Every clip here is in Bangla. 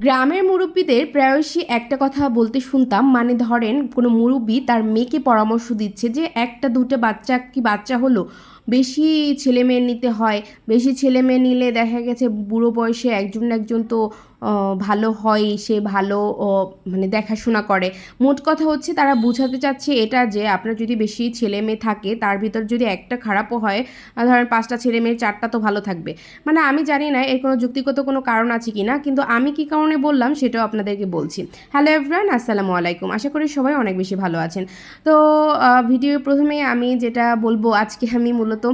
গ্রামের মুরব্বীদের প্রায়শই একটা কথা বলতে শুনতাম মানে ধরেন কোনো মুরব্বী তার মেয়েকে পরামর্শ দিচ্ছে যে একটা দুটো বাচ্চা কি বাচ্চা হলো? বেশি ছেলে মেয়ে নিতে হয়, বেশি ছেলে মেয়ে নিলে দেখা গেছে বুড়ো বয়সে একজন একজন তো ভালো হয়, সে ভালো মানে দেখাশোনা করে। মোট কথা হচ্ছে তারা বোঝাতে চাচ্ছে এটা যে আপনার যদি বেশি ছেলে মেয়ে থাকে, তার ভিতর যদি একটা খারাপও হয় ধরেন পাঁচটা ছেলে মেয়ের চারটা তো ভালো থাকবে। মানে আমি জানি না এর কোনো যুক্তিগত কোনো কারণ আছে কি না কিন্তু আমি কি কারণে বললাম সেটাও আপনাদেরকে বলছি। হ্যালো এভরান আসসালামু আলাইকুম। আশা করি সবাই অনেক বেশি ভালো আছেন। তো ভিডিও প্রথমে আমি যেটা বলব, আজকে আমি মূলত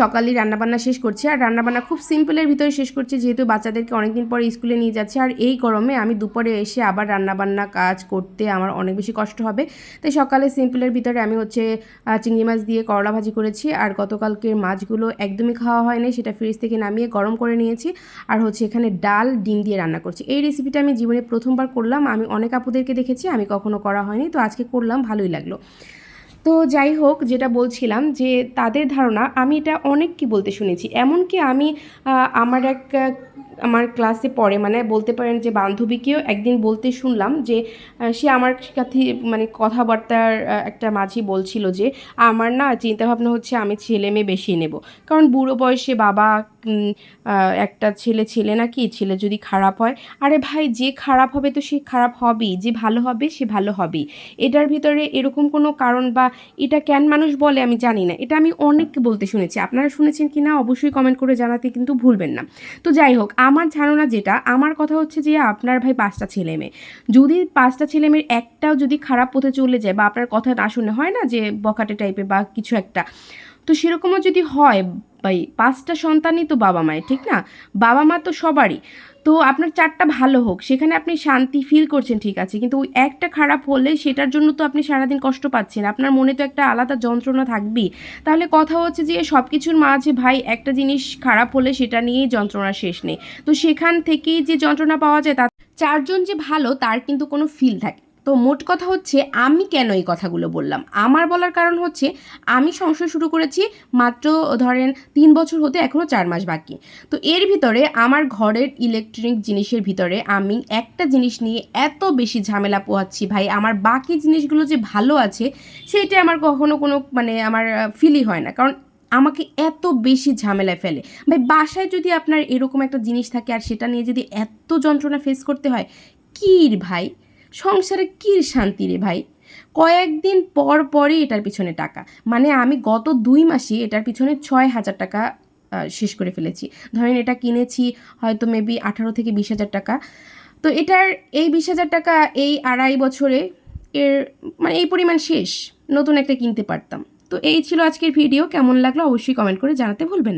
সকালেই রান্নাবান্না শেষ করছি। আর রান্নাবান্না খুব সিম্পলের ভিতরে শেষ করছি, যেহেতু বাচ্চাদেরকে অনেকদিন পরে স্কুলে নিয়ে যাচ্ছে। আর এই গরমে আমি দুপুরে এসে আবার রান্নাবান্না কাজ করতে আমার অনেক বেশি কষ্ট হবে। তাই সকালে সিম্পলের ভিতরে আমি হচ্ছে চিংড়ি মাছ দিয়ে করলা ভাজি করেছি। আর গতকালকের মাছগুলো একদমই খাওয়া হয়নি, সেটা ফ্রিজ থেকে নামিয়ে গরম করে নিয়েছি। আর হচ্ছে এখানে ডাল, ডিম দিয়ে রান্না করছি। এই রেসিপিটা আমি জীবনে প্রথমবার করলাম। আমি অনেক আপুদেরকে দেখেছি, আমি কখনো করা হয়নি। তো আজকে করলাম, ভালোই লাগল। তো যাই হোক, যেটা বলছিলাম যে তাদের ধারণা, আমি এটা অনেক কি বলতে শুনেছি। এমনকি আমি আমার এক আমার ক্লাসে পড়ে মানে বলতে পারেন যে বান্ধবীকেও একদিন বলতে শুনলাম যে সে আমার কাছে মানে কথাবার্তার একটা মাঝি বলছিল যে, আমার না চিন্তাভাবনা হচ্ছে আমি ছেলে মেয়ে বেশি নেব। কারণ বুড়ো বয়সে বাবা একটা ছেলে ছেলে নাকি, ছেলে যদি খারাপ হয়, আরে ভাই যে খারাপ হবে তো সে খারাপ হবেই, যে ভালো হবে সে ভালো হবেই। এটার ভিতরে এরকম কোনো কারণ বা এটা কেন মানুষ বলে আমি জানি না। এটা আমি অনেক বলতে শুনেছি। আপনারা শুনেছেন কি না অবশ্যই কমেন্ট করে জানাতে কিন্তু ভুলবেন না। তো যাই হোক, আমার ধারণা যেটা, আমার কথা হচ্ছে যে আপনার ভাই পাঁচটা ছেলে মেয়ে। যদি পাঁচটা ছেলে মেয়ের একটাও যদি খারাপ পথে চলে যায় বা আপনার কথা না শুনে হয় না যে বকাটে টাইপের বা কিছু একটা তো সেরকমও যদি হয়, ভাই, পাঁচটা সন্তানই তো বাবা মায়ের, ঠিক না? বাবা মা তো সবারই। তো আপনার চারটা ভালো হোক, সেখানে আপনি শান্তি ফিল করছেন, ঠিক আছে। কিন্তু ওই একটা খারাপ হলে সেটার জন্য তো আপনি সারাদিন কষ্ট পাচ্ছেন। আপনার মনে তো একটা আলাদা যন্ত্রণা থাকবেই। তাহলে কথা হচ্ছে যে সব কিছুর মাঝে ভাই, একটা জিনিস খারাপ হলে সেটা নিয়েই যন্ত্রণা শেষ নেই। তো সেখান থেকেই যে যন্ত্রণা পাওয়া যায়, তা চারজন যে ভালো, তার কিন্তু কোনো ফিল থাকে তো মোট কথা হচ্ছে আমি কেন এই কথাগুলো বললাম? আমার বলার কারণ হচ্ছে আমি সংসার শুরু করেছি মাত্র, ধরেন, তিন বছর হতে এখনও চার মাস বাকি। তো এর ভিতরে আমার ঘরের ইলেকট্রনিক জিনিসের ভিতরে আমি একটা জিনিস নিয়ে এত বেশি ঝামেলা পোহাচ্ছি ভাই, আমার বাকি জিনিসগুলো যে ভালো আছে সেইটা আমার কখনো কোনো মানে আমার ফিলই হয় না। কারণ আমাকে এত বেশি ঝামেলায় ফেলে। ভাই, বাসায় যদি আপনার এরকম একটা জিনিস থাকে আর সেটা নিয়ে যদি এত যন্ত্রণা ফেস করতে হয়, কীর ভাই? সংসারে কীর শান্তি রে ভাই? কয়েকদিন পর পরই এটার পিছনে টাকা। মানে আমি গত দুই মাসে এটার পিছনে ছয় হাজার টাকা শেষ করে ফেলেছি। ধরেন এটা কিনেছি হয়তো মেবি আঠারো থেকে বিশ হাজার টাকা। তো এটার এই বিশ হাজার টাকা এই আড়াই বছরে এর মানে এই পরিমাণ শেষ। নতুন একটা কিনতে পারতাম। তো এই ছিল আজকের ভিডিও। কেমন লাগল অবশ্যই কমেন্ট করে জানাতে ভুলবেন না।